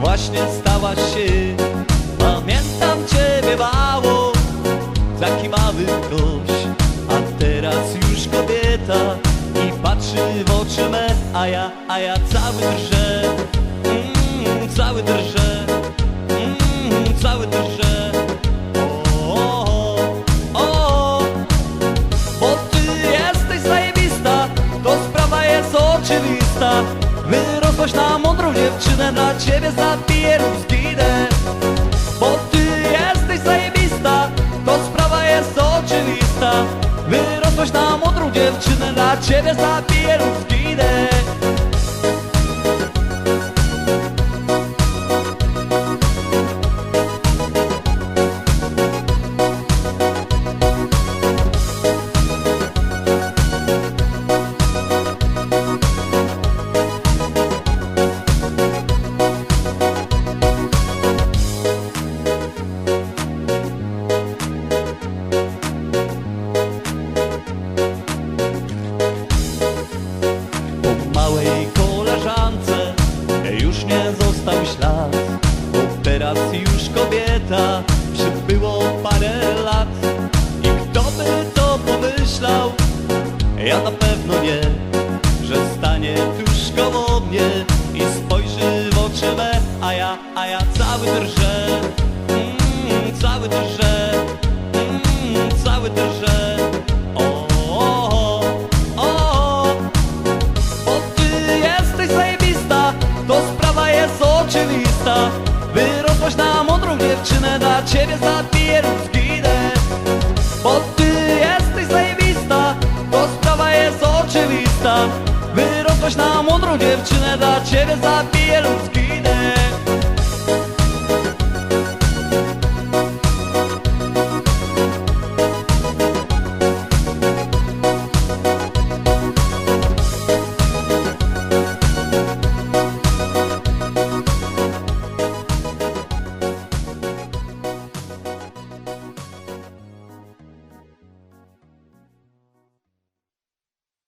właśnie stałaś się. Pamiętam ciebie mało, taki mały gość A teraz już kobieta i patrzy w oczy me A ja, a ja cały drżę, mm, cały drżę. Mm, Cały drżę. Bo ty jesteś zajebista, to sprawa jest oczywista. Wyrosłaś na mądrą dziewczynę, dla ciebie zabiję lub zginę Bo ty jesteś zajebista, to sprawa jest oczywista. Wyrosłaś na mądrą dziewczynę, dla ciebie zabiję lub zginę kobieta przybyło parę lat I kto by to pomyślał? Ja na pewno nie Że stanie tuż koło mnie I spojrzy w oczy me A ja, a ja cały drżę mm, Cały drżę mm, Cały drżę o, o, o, o. Bo ty jesteś zajebista, to sprawa jest oczywista dziewczynę, dla ciebie zabiję lub zginę. Bo ty jesteś zajebista, to sprawa jest oczywista. Wyrosłaś na mądrą dziewczynę, dla ciebie zabiję lub zginę